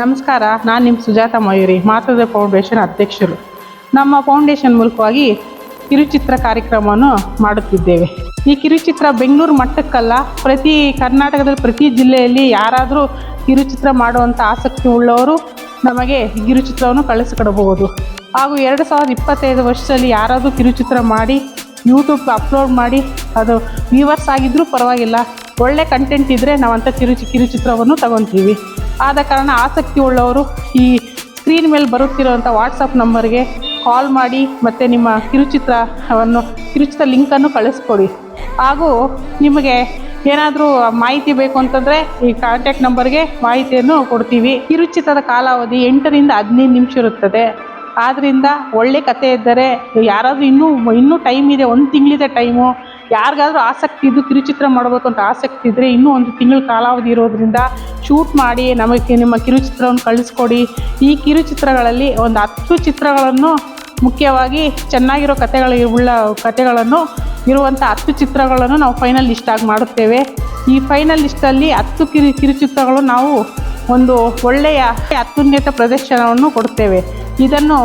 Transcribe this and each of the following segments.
ನಮಸ್ಕಾರ, ನಾನು ನಿಮ್ಮ ಸುಜಾತ ಮಯೂರಿ ಮಾತೃದ ಫೌಂಡೇಶನ್ ಅಧ್ಯಕ್ಷರು. ನಮ್ಮ ಫೌಂಡೇಶನ್ ಮೂಲಕವಾಗಿ ಕಿರುಚಿತ್ರ ಕಾರ್ಯಕ್ರಮವನ್ನು ಮಾಡುತ್ತಿದ್ದೇವೆ. ಈ ಕಿರುಚಿತ್ರ ಬೆಂಗಳೂರು ಮಟ್ಟಕ್ಕಲ್ಲ, ಪ್ರತಿ ಕರ್ನಾಟಕದಲ್ಲಿ, ಪ್ರತಿ ಜಿಲ್ಲೆಯಲ್ಲಿ ಯಾರಾದರೂ ಕಿರುಚಿತ್ರ ಮಾಡುವಂಥ ಆಸಕ್ತಿ ಉಳ್ಳವರು ನಮಗೆ ಕಿರುಚಿತ್ರವನ್ನು ಕಳಿಸಿಕೊಡಬಹುದು. ಹಾಗೂ ಎರಡು ಸಾವಿರದ ಇಪ್ಪತ್ತೈದು ವರ್ಷದಲ್ಲಿ ಯಾರಾದರೂ ಕಿರುಚಿತ್ರ ಮಾಡಿ ಯೂಟ್ಯೂಬ್ ಅಪ್ಲೋಡ್ ಮಾಡಿ, ಅದು ವ್ಯೂವರ್ಸ್ ಆಗಿದ್ದರೂ ಪರವಾಗಿಲ್ಲ. ಒಳ್ಳೆ ಕಂಟೆಂಟ್ ಇದ್ದರೆ ನಾವಂಥ ಕಿರುಚಿ, ಕಿರುಚಿತ್ರವನ್ನು ತಗೊತೀವಿ. ಆದ ಕಾರಣ ಆಸಕ್ತಿ ಉಳ್ಳವರು ಈ ಸ್ಕ್ರೀನ್ ಮೇಲೆ ಬರುತ್ತಿರುವಂಥ ವಾಟ್ಸಪ್ ನಂಬರ್ಗೆ ಕಾಲ್ ಮಾಡಿ ಮತ್ತು ನಿಮ್ಮ ಕಿರುಚಿತ್ರವನ್ನು, ಕಿರುಚಿತ್ರ ಲಿಂಕನ್ನು ಕಳಿಸ್ಕೊಡಿ. ಹಾಗೂ ನಿಮಗೆ ಏನಾದರೂ ಮಾಹಿತಿ ಬೇಕು ಅಂತಂದರೆ ಈ ಕಾಂಟ್ಯಾಕ್ಟ್ ನಂಬರ್ಗೆ ಮಾಹಿತಿಯನ್ನು ಕೊಡ್ತೀವಿ. ಕಿರುಚಿತ್ರದ ಕಾಲಾವಧಿ ಎಂಟರಿಂದ ಹದಿನೈದು ನಿಮಿಷ ಇರುತ್ತದೆ. ಆದ್ದರಿಂದ ಒಳ್ಳೆ ಕತೆ ಇದ್ದರೆ ಯಾರಾದರೂ ಇನ್ನೂ ಇನ್ನೂ ಟೈಮ್ ಇದೆ, ಒಂದು ತಿಂಗಳಿದೆ ಟೈಮು ಯಾರಿಗಾದ್ರೂ ಆಸಕ್ತಿ ಇದ್ದು ಕಿರುಚಿತ್ರ ಮಾಡಬೇಕು ಅಂತ ಆಸಕ್ತಿ ಇದ್ದರೆ ಇನ್ನೂ ಒಂದು ತಿಂಗಳ ಕಾಲಾವಧಿ ಇರೋದ್ರಿಂದ ಶೂಟ್ ಮಾಡಿ ನಮಗೆ ನಿಮ್ಮ ಕಿರುಚಿತ್ರವನ್ನು ಕಳಿಸ್ಕೊಡಿ. ಈ ಕಿರುಚಿತ್ರಗಳಲ್ಲಿ ಒಂದು ಹತ್ತು ಚಿತ್ರಗಳನ್ನು ಮುಖ್ಯವಾಗಿ ಚೆನ್ನಾಗಿರೋ ಕಥೆಗಳ ಉಳ್ಳ ಕಥೆಗಳನ್ನು ಇರುವಂಥ ಹತ್ತು ಚಿತ್ರಗಳನ್ನು ನಾವು ಫೈನಲ್ ಲಿಸ್ಟ್ ಆಗಿ ಮಾಡುತ್ತೇವೆ. ಈ ಫೈನಲ್ ಲಿಸ್ಟಲ್ಲಿ ಹತ್ತು ಕಿರು, ಕಿರುಚಿತ್ರಗಳು ನಾವು ಒಂದು ಒಳ್ಳೆಯ ಅತ್ಯುನ್ನತ ಪ್ರದರ್ಶನವನ್ನು ಕೊಡುತ್ತೇವೆ. ಇದನ್ನು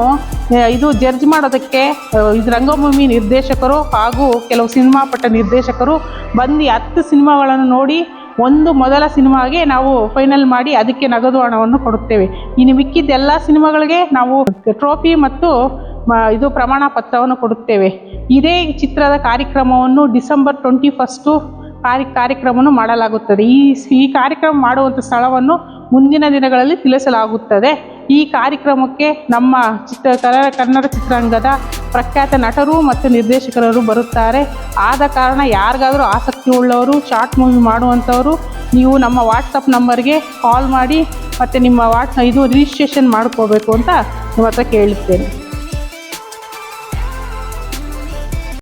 ಇದು ಜಡ್ಜ್ ಮಾಡೋದಕ್ಕೆ ಇದು ರಂಗಭೂಮಿ ನಿರ್ದೇಶಕರು ಹಾಗೂ ಕೆಲವು ಸಿನಿಮಾ ಪಟ್ಟ ನಿರ್ದೇಶಕರು ಬಂದು ಹತ್ತು ಸಿನಿಮಾಗಳನ್ನು ನೋಡಿ, ಒಂದು ಮೊದಲ ಸಿನಿಮಾಗೆ ನಾವು ಫೈನಲ್ ಮಾಡಿ ಅದಕ್ಕೆ ನಗದು ಹಣವನ್ನು ಕೊಡುತ್ತೇವೆ. ಇನ್ನು ಮಿಕ್ಕಿದ್ದ ಎಲ್ಲ ಸಿನಿಮಾಗಳಿಗೆ ನಾವು ಟ್ರೋಫಿ ಮತ್ತು ಇದು ಪ್ರಮಾಣ ಪತ್ರವನ್ನು ಕೊಡುತ್ತೇವೆ. ಇದೇ ಚಿತ್ರದ ಕಾರ್ಯಕ್ರಮವನ್ನು ಡಿಸೆಂಬರ್ ಟ್ವೆಂಟಿ ಫಸ್ಟು ಕಾರ್ಯ, ಕಾರ್ಯಕ್ರಮವನ್ನು ಮಾಡಲಾಗುತ್ತದೆ. ಈ ಈ ಕಾರ್ಯಕ್ರಮ ಮಾಡುವಂಥ ಸ್ಥಳವನ್ನು ಮುಂದಿನ ದಿನಗಳಲ್ಲಿ ತಿಳಿಸಲಾಗುತ್ತದೆ. ಈ ಕಾರ್ಯಕ್ರಮಕ್ಕೆ ನಮ್ಮ ಚಿತ್ರ, ಕನ್ನಡ ಚಿತ್ರರಂಗದ ಪ್ರಖ್ಯಾತ ನಟರು ಮತ್ತು ನಿರ್ದೇಶಕರು ಬರುತ್ತಾರೆ. ಆದ ಕಾರಣ ಯಾರಿಗಾದರೂ ಆಸಕ್ತಿ ಉಳ್ಳವರು, ಶಾರ್ಟ್ ಮೂವಿ ಮಾಡುವಂಥವರು, ನೀವು ನಮ್ಮ ವಾಟ್ಸಪ್ ನಂಬರ್ಗೆ ಕಾಲ್ ಮಾಡಿ ಮತ್ತು ನಿಮ್ಮ ವಾಟ್ಸ್ ಇದು ರಿಜಿಸ್ಟ್ರೇಷನ್ ಮಾಡ್ಕೋಬೇಕು ಅಂತ ನಿಮ್ಮ ಹತ್ರ ಕೇಳುತ್ತೇನೆ